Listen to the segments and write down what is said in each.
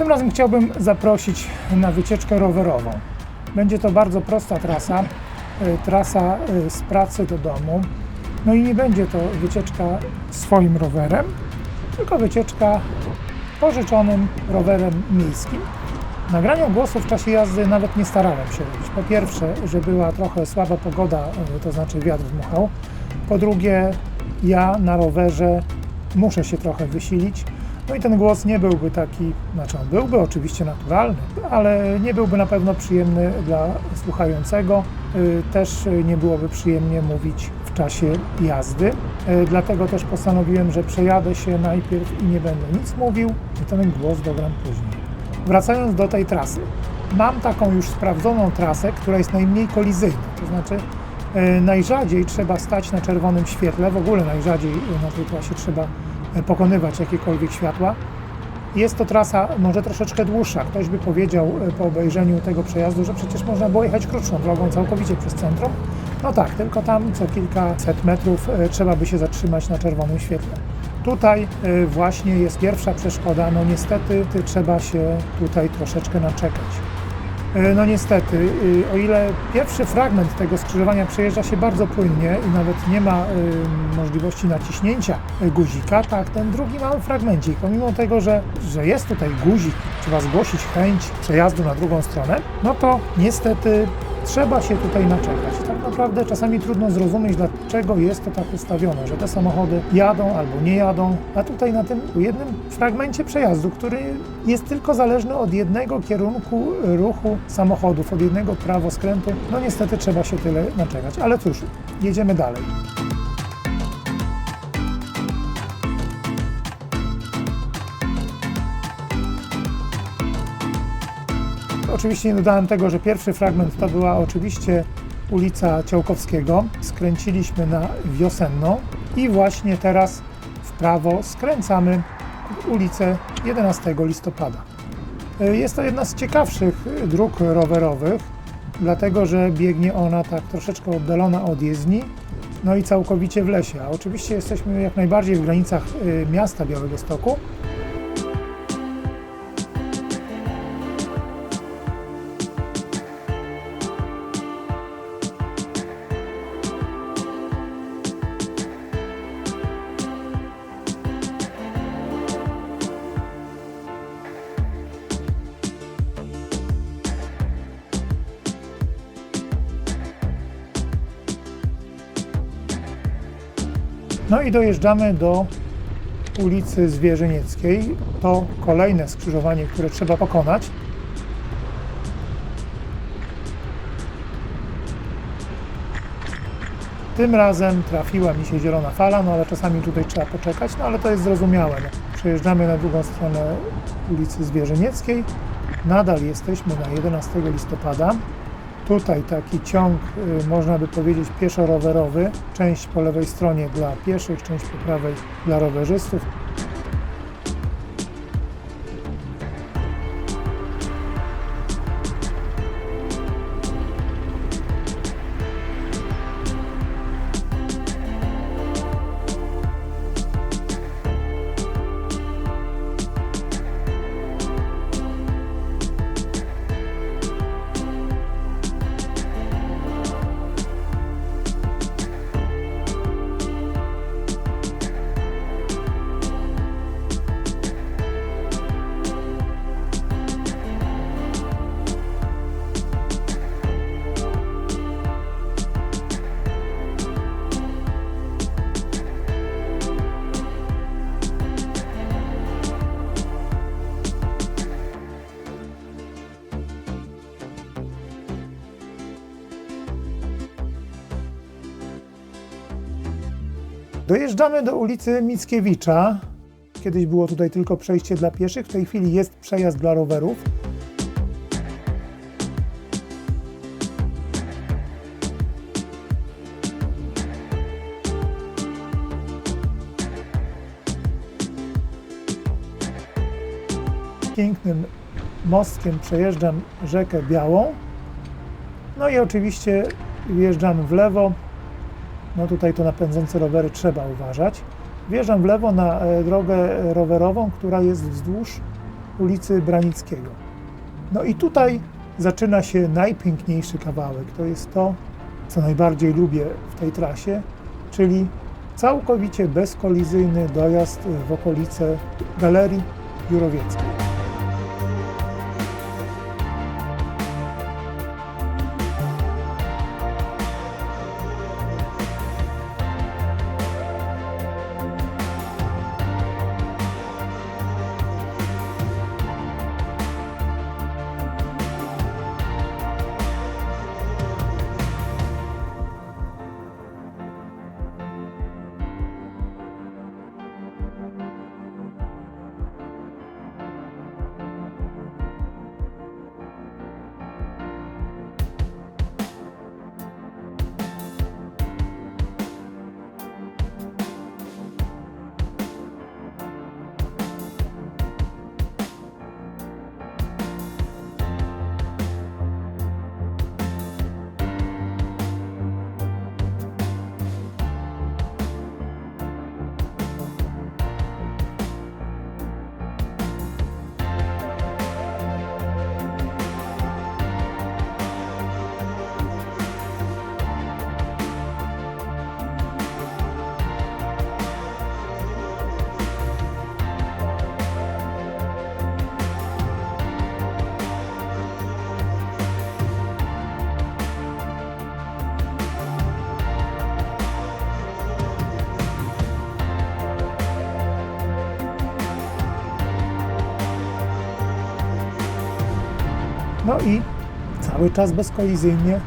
Tym razem chciałbym zaprosić na wycieczkę rowerową. Będzie to bardzo prosta trasa, y, trasa y, z pracy do domu. No i nie będzie to wycieczka swoim rowerem, tylko wycieczka pożyczonym rowerem miejskim. Nagrania głosu w czasie jazdy nawet nie starałem się robić. Po pierwsze, że była trochę słaba pogoda, y, to znaczy wiatr dmuchał. Po drugie, ja na rowerze muszę się trochę wysilić. No i ten głos nie byłby taki, znaczy on byłby oczywiście naturalny, ale nie byłby na pewno przyjemny dla słuchającego. Y, Też y, nie byłoby przyjemnie mówić w czasie jazdy. Y, Dlatego też postanowiłem, że przejadę się najpierw i nie będę nic mówił, i ten głos dogram później. Wracając do tej trasy. Mam taką już sprawdzoną trasę, która jest najmniej kolizyjna, to znaczy najrzadziej trzeba stać na czerwonym świetle, w ogóle najrzadziej na tej trasie trzeba pokonywać jakiekolwiek światła. Jest to trasa może troszeczkę dłuższa. Ktoś by powiedział e, po obejrzeniu tego przejazdu, że przecież można było jechać krótszą drogą całkowicie przez centrum. No tak, tylko tam co kilkaset metrów e, trzeba by się zatrzymać na czerwonym świetle. Tutaj e, właśnie jest pierwsza przeszkoda. No niestety ty, trzeba się tutaj troszeczkę naczekać. E, No niestety, y, o ile pierwszy fragment tego skrzyżowania przejeżdża się bardzo płynnie i nawet nie ma y, możliwości naciśnięcia y, guzika, tak, ten drugi mały fragmencik, pomimo tego, że, że jest tutaj guzik, trzeba zgłosić chęć przejazdu na drugą stronę, no to niestety trzeba się tutaj naczekać. Tak naprawdę czasami trudno zrozumieć, dlaczego jest to tak ustawione, że te samochody jadą albo nie jadą, a tutaj na tym jednym fragmencie przejazdu, który jest tylko zależny od jednego kierunku ruchu samochodów, od jednego prawoskrętu, no niestety trzeba się tyle naczekać. Ale cóż, jedziemy dalej. Oczywiście nie dodałem tego, że pierwszy fragment to była oczywiście ulica Ciołkowskiego. Skręciliśmy na Wiosenną i właśnie teraz w prawo skręcamy ulicę 11 listopada. Jest to jedna z ciekawszych dróg rowerowych, dlatego że biegnie ona tak troszeczkę oddalona od jezdni, no i całkowicie w lesie. A oczywiście jesteśmy jak najbardziej w granicach y, miasta Białegostoku, No i dojeżdżamy do ulicy Zwierzynieckiej. To kolejne skrzyżowanie, które trzeba pokonać. Tym razem trafiła mi się zielona fala, no ale czasami tutaj trzeba poczekać, no ale to jest zrozumiałe. No. Przejeżdżamy na drugą stronę ulicy Zwierzynieckiej. Nadal jesteśmy na 11 listopada. Tutaj taki ciąg, y, można by powiedzieć, pieszo-rowerowy. Część po lewej stronie dla pieszych, część po prawej dla rowerzystów. Dojeżdżamy do ulicy Mickiewicza. Kiedyś było tutaj tylko przejście dla pieszych, w tej chwili jest przejazd dla rowerów. Pięknym mostkiem przejeżdżam rzekę Białą. No i oczywiście wjeżdżam w lewo, no tutaj to na rowery trzeba uważać. Wjeżdżam w lewo na e, drogę rowerową, która jest wzdłuż ulicy Branickiego. No i tutaj zaczyna się najpiękniejszy kawałek. To jest to, co najbardziej lubię w tej trasie, czyli całkowicie bezkolizyjny dojazd w okolice Galerii Jurowieckiej. No i cały czas bezkolizyjnie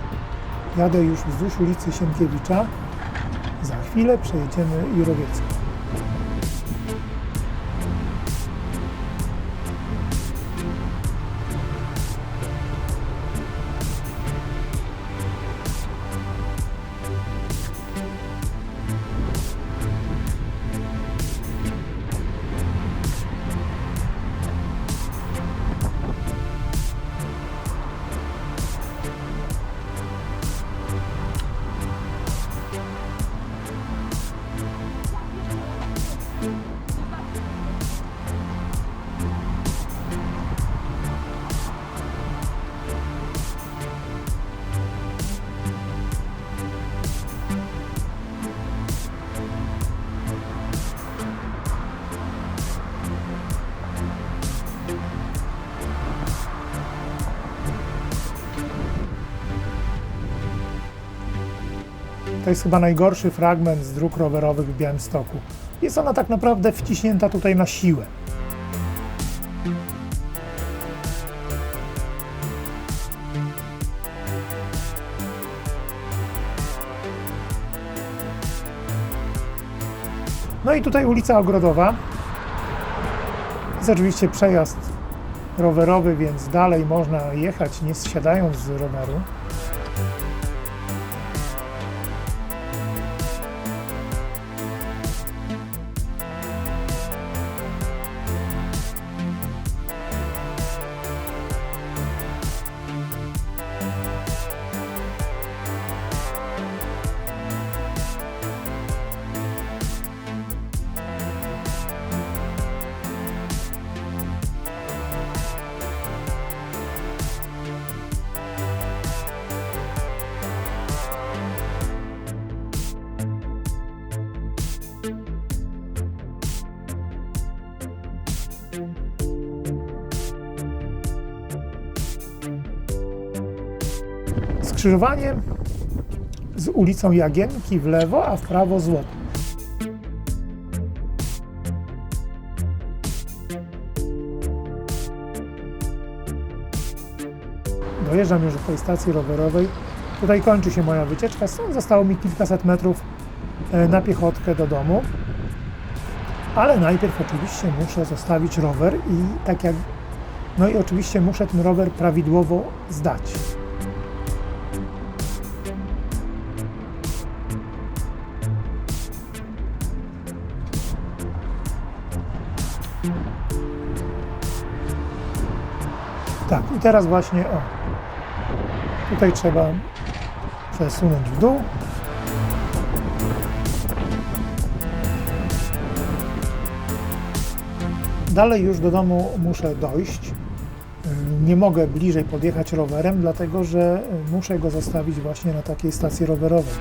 jadę już wzdłuż ulicy Sienkiewicza. Za chwilę przejedziemy Jurowiecką. To jest chyba najgorszy fragment z dróg rowerowych w Białymstoku. Jest ona tak naprawdę wciśnięta tutaj na siłę. No i tutaj ulica Ogrodowa. Jest oczywiście przejazd rowerowy, więc dalej można jechać nie zsiadając z roweru. Skrzyżowanie z ulicą Jagienki w lewo, a w prawo Złoto. Dojeżdżam już do tej stacji rowerowej. Tutaj kończy się moja wycieczka. Stąd zostało mi kilkaset metrów e, na piechotkę do domu. Ale najpierw oczywiście muszę zostawić rower i tak jak. No i oczywiście muszę ten rower prawidłowo zdać. Tak, i teraz właśnie o. Tutaj trzeba przesunąć w dół. Dalej już do domu muszę dojść. Nie mogę bliżej podjechać rowerem, dlatego że muszę go zostawić właśnie na takiej stacji rowerowej.